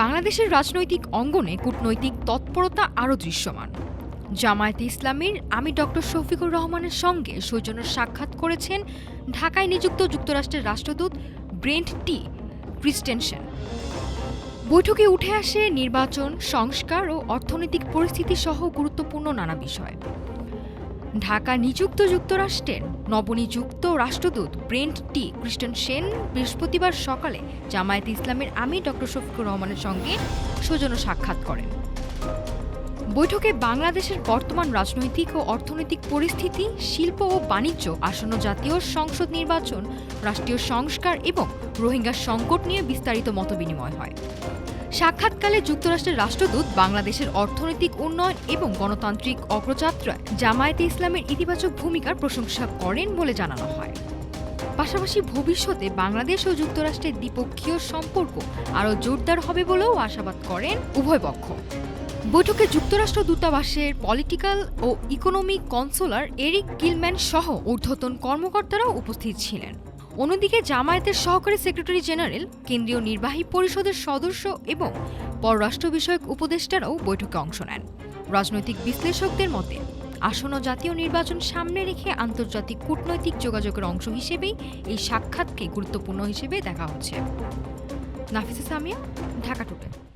বাংলাদেশের রাজনৈতিক অঙ্গনে কূটনৈতিক তৎপরতা আরও দৃশ্যমান। জামায়াতে ইসলামীর আমি ডক্টর শফিকুর রহমানের সঙ্গে সৌজন্য সাক্ষাৎ করেছেন ঢাকায় নিযুক্ত যুক্তরাষ্ট্রের রাষ্ট্রদূত ব্রেন্ট টি ক্রিস্টেনসেন। বৈঠকে উঠে আসে নির্বাচন, সংস্কার ও অর্থনৈতিক পরিস্থিতি সহ গুরুত্বপূর্ণ নানা বিষয়। ঢাকা নিযুক্ত যুক্তরাষ্ট্রের নবনিযুক্ত রাষ্ট্রদূত ব্রেন্ট টি ক্রিস্টেন সেন বৃহস্পতিবার সকালে জামায়াতে ইসলামের আমি ডক্টর শফিকুর রহমানের সঙ্গে সৌজন্য সাক্ষাৎ করেন। বৈঠকে বাংলাদেশের বর্তমান রাজনৈতিক ও অর্থনৈতিক পরিস্থিতি, শিল্প ও বাণিজ্য, আসন্ন জাতীয় সংসদ নির্বাচন, রাষ্ট্রীয় সংস্কার এবং রোহিঙ্গা সংকট নিয়ে বিস্তারিত মতবিনিময় হয়। সাক্ষাৎকালে যুক্তরাষ্ট্রের রাষ্ট্রদূত, বাংলাদেশের অর্থনৈতিক উন্নয়ন এবং গণতান্ত্রিক অগ্রযাত্রায় জামায়াতে ইসলামের ইতিবাচক ভূমিকার প্রশংসা করেন বলে জানানো হয়। পাশাপাশি ভবিষ্যতে বাংলাদেশ ও যুক্তরাষ্ট্রের দ্বিপক্ষীয় সম্পর্ক আরও জোরদার হবে বলেও আশাবাদ করেন উভয় পক্ষ। বৈঠকে যুক্তরাষ্ট্র দূতাবাসের পলিটিক্যাল ও ইকোনমিক কনসোলার এরিক গিলম্যান সহ ঊর্ধ্বতন কর্মকর্তারাও উপস্থিত ছিলেন। অন্যদিকে জামায়াতের সহকারী সেক্রেটারি জেনারেল, কেন্দ্রীয় নির্বাহী পরিষদের সদস্য এবং পররাষ্ট্র বিষয়ক উপদেষ্টারাও বৈঠকে অংশ নেন। রাজনৈতিক বিশ্লেষকদের মতে, আসন্ন জাতীয় নির্বাচন সামনে রেখে আন্তর্জাতিক কূটনৈতিক যোগাযোগের অংশ হিসেবেই এই সাক্ষাৎকে গুরুত্বপূর্ণ হিসেবে দেখা হচ্ছে। নাফিসা সামিয়া, ঢাকা টুডে।